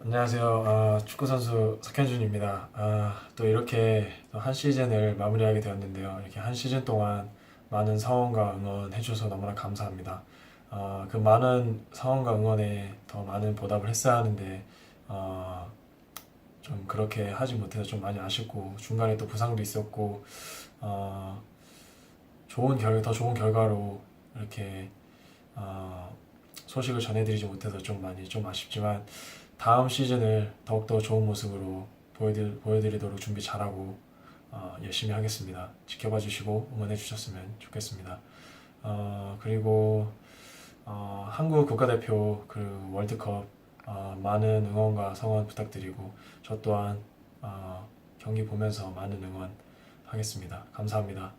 안녕하세요. 아, 축구 선수 석현준입니다. 아, 또 이렇게 또 한 시즌을 마무리하게 되었는데요. 이렇게 한 시즌 동안 많은 성원과 응원 해주셔서 너무나 감사합니다. 아, 그 많은 성원과 응원에 더 많은 보답을 했어야 하는데 아, 좀 그렇게 하지 못해서 좀 많이 아쉽고 중간에 또 부상도 있었고 아, 좋은 결, 더 좋은 결과로 이렇게 아, 소식을 전해드리지 못해서 좀 많이 좀 아쉽지만 다음 시즌을 더욱더 좋은 모습으로 보여드리, 보여드리도록 준비 잘하고 어, 열심히 하겠습니다. 지켜봐 주시고 응원해 주셨으면 좋겠습니다. 어, 그리고 어, 한국 국가대표 그 월드컵 어, 많은 응원과 성원 부탁드리고 저 또한 어, 경기 보면서 많은 응원 하겠습니다. 감사합니다.